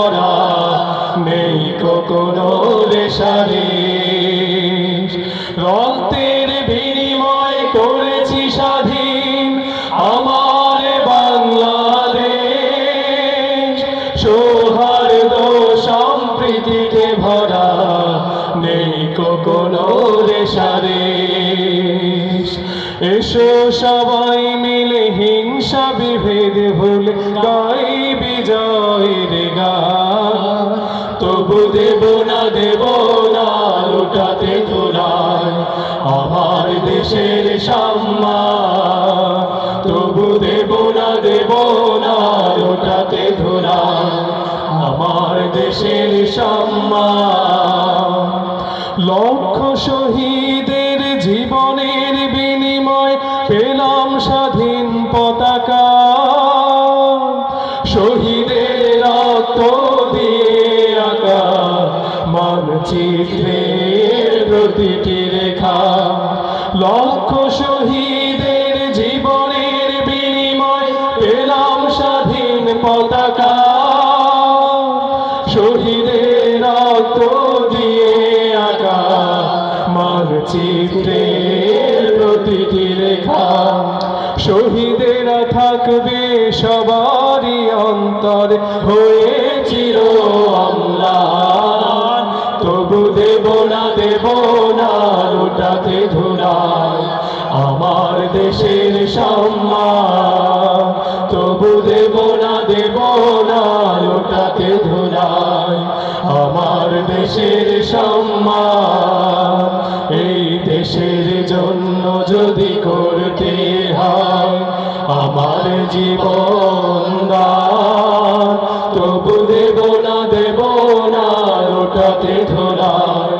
সম্প্রীতিতে নেই কোনো রেশারে রক্তের বিনিময় করেছি স্বাধীন আমার বাংলাদেশ। সৌহার্দ্য সম্প্রীতিতে ভরা নেই কোনো রেশারে এসো সবাই মিলে হিংসা বিভেদ ভুল গাই লুটাতে তোলায়, আমার দেশের সম্মান তবু দেব না দেব না লুটাতে ধোলায় আমার দেশের সম্মান লক্ষ শহীদের জীবনের বিনিময় পেলাম স্বাধীন পতাকা। শহীদের রক্ত দিয়ে আঁকা মানচিত্রের প্রতিটি রেখা। লক্ষ শহীদের জীবনের বিনিময় পেলাম স্বাধীন পতাকা। শহীদের রক্ত দিয়ে আঁকা মানচিত্রের প্রতিটি রেখা। শহীদেরা থাকবে সবারই অন্তর হয়ে দেব না, লুটাতে ধুলায় আমার দেশের সম্মান। তবু দেব না দেব না, লোটাতে ধুলায় আমার দেশের সম্মান। এই দেশের জন্য যদি করতে হয়, আমার জীবন তবু দেব না দেব না, লোটাতে ধুলায়